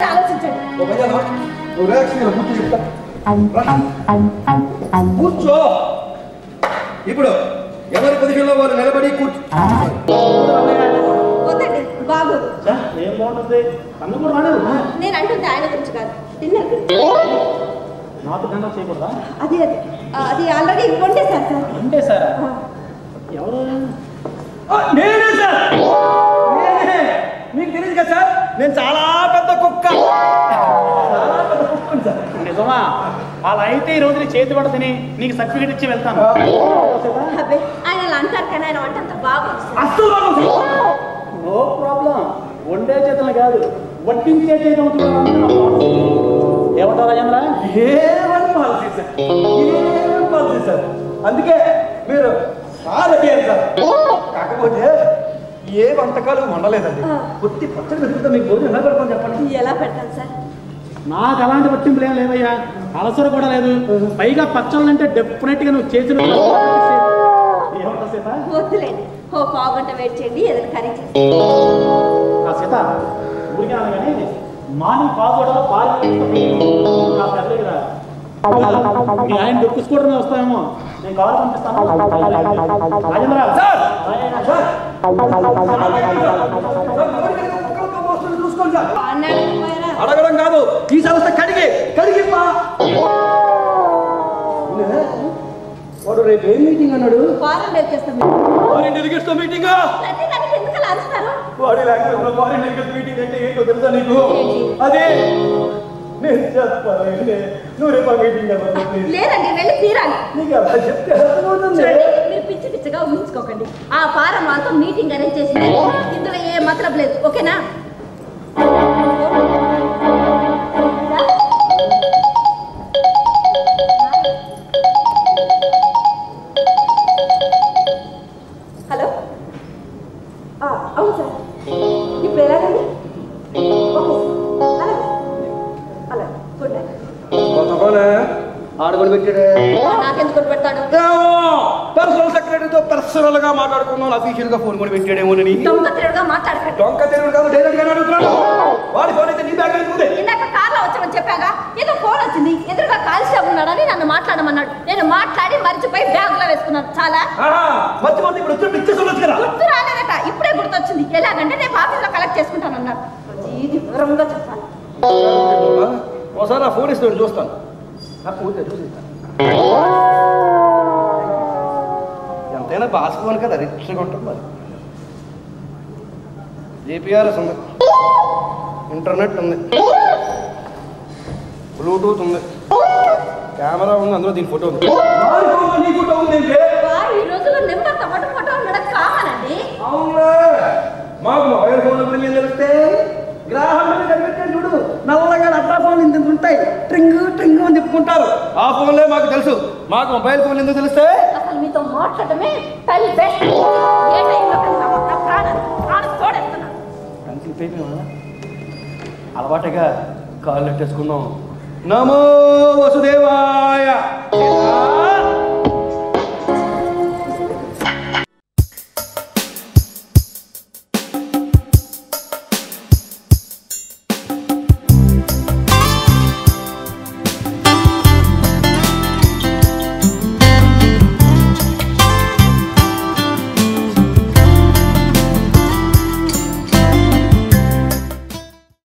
ఆలోచించండి? నువ్వు కూర్చో చెప్తా. కూర్చో. ఇప్పుడు ఎవరి పొజిషన్లో వాళ్ళు నిలబడి కూర్చో. బాగోదు. ఏం బాగుంటుంది? కన్ను కూడా రాలేదు. నేను అంటుంది ఆయన గురించి కాదు. డిన్నర్ నాతో కన్నా చేయకూడదా? అది అది. ఆ, అది ఆల్రెడీ వండేశారు సార్. ఆ, ఎవరు? నేనే సార్! నేనే! మీకు తెలియదు కదా సార్ నేను చాలా ఈ రోజు నీ చేతి పడ తిని నీకు సర్టిఫికేట్ ఇచ్చి వెళ్తాను. సార్. అస్సలు సార్. No problem. వండే చేతులు కాదు వడ్డించే చేతి ఏమంటారు రాజేంద్ర? ఏమని పాలసీ సార్ పాలసీ సార్ అందుకే మీరు చాలా అడిగారు సార్. కాకపోతే ఏ వంటకాలు వండలేదండి. కొద్ది పచ్చడి పెట్టుకుంటే మీకు భోజనం ఎలా పెడతాం చెప్పండి. ఎలా పెడతాను సార్? నాకు అలాంటి పట్టింపులు ఏం లేవయ్యా అలసర కూడా లేదు పైగా పచ్చళ్ళు అంటే డెఫినెట్గా నువ్వు చేసిన వద్దులేండి ఓ వెయిట్ చేయండి ఏదైనా కర్రీ సీత ఊరికే కానీ మార్నింగ్ పాలు. మీ ఆయన దొరికించుకోవడమే వస్తామేమో నేను కావాలి పంపిస్తాను రాజేంద్ర! చూసుకోండి ఈ సంస్థ కడిగి కడిగిప్పా వాడు రేపు ఏం మీటింగ్ అన్నాడు? Foreign delegates meeting? ప్రతి దానికి ఎందుకు అలా అరుస్తారు? వాడి లాంగ్వేజ్లో ఫారిన్ డెలిగేట్స్ మీటింగ్ అంటే ఏంటో తెలుసా నీకు? ఏంటి? అదే? నేను చెప్పాలి నువ్వు రేపు మీటింగ్ అవ్వాలి ప్లీజ్ లేదండి వెళ్ళి తీరాలి. నీకు అలా చెప్తే అర్థమవుతుంది. చూడండి మీరు పిచ్చి పిచ్చిగా ఊహించుకోకండి. ఆ ఫారం వాళ్ళతో మీటింగ్ అరేంజ్ పెట్టాడే? నాకెందుకు పెడతాడు? పర్సనల్ సెక్రటరీతో పర్సనల్గా మాట్లాడుకున్నాను అఫీషియల్గా ఫోన్ కొని పెట్టాడేమోనని దొంగ తిరుగుగా మాట్లాడకండి డొంక తిరుగుడు కాదు డైరెక్ట్గా అడుగుతున్నాను వాడి ఫోన్ అయితే నీ బ్యాగ్ ఉంది? ఇందాక వచ్చామని చెప్పాగా ఏదో ఫోన్ వచ్చింది ఎదురుగా కాల్షియం ఉన్నాడని నన్ను మాట్లాడమన్నాడు. నేను మాట్లాడి మర్చిపోయి బ్యాగ్లో వేసుకున్నాను. చాలా? మర్చిపోతే ఇప్పుడు వచ్చి ఉండొచ్చు కదా? గుర్తు రాలేదట ఇప్పుడే గుర్తొచ్చింది. ఎలాగంటే రేపు ఆఫీస్లో కలెక్ట్ చేసుకుంటాను అన్నారు ఇది వివరంగా చెప్పాలి ఒకసారి ఫోన్ ఇస్తాను చూస్తాను. ఎంతైనా బాస్ ఫోన్ కదా రిచ్గా ఉంటుంది మరి. జేపీఆర్ఎస్ ఉంది. ఇంటర్నెట్ ఉంది. బ్లూటూత్ ఉంది. కెమెరా ఉంది అందులో దీని ఫోటో ఉంది నీ ఫోటో ఉంది వా, ఈ రోజుల్లో నెంబర్తో పాటు ఫోటో ఉండడం కామనండి అవునా మాకు మొబైల్ ఫోన్ గురించి ఏం తెలిస్తే గ్రాహం మీద కనిపెట్టాడు చూడు నల్లగా అట్లా ఉంటాయి ట్రింగ్ ట్రింగ్ అని చెప్పుకుంటారు. ఆ ఫోన్లే మాకు తెలుసు. మాకు మొబైల్ ఫోన్ ఎందుకు తెలిస్తే? అసలు మీతో మాట్లాడటమే తల్లి బెస్ట్. ఏ టైంలో ప్రాణం ప్రాణం అయిపోయినా అలవాటుగా కాళ్ళు నెట్టేసుకుందాం నమో వసుదేవాయ.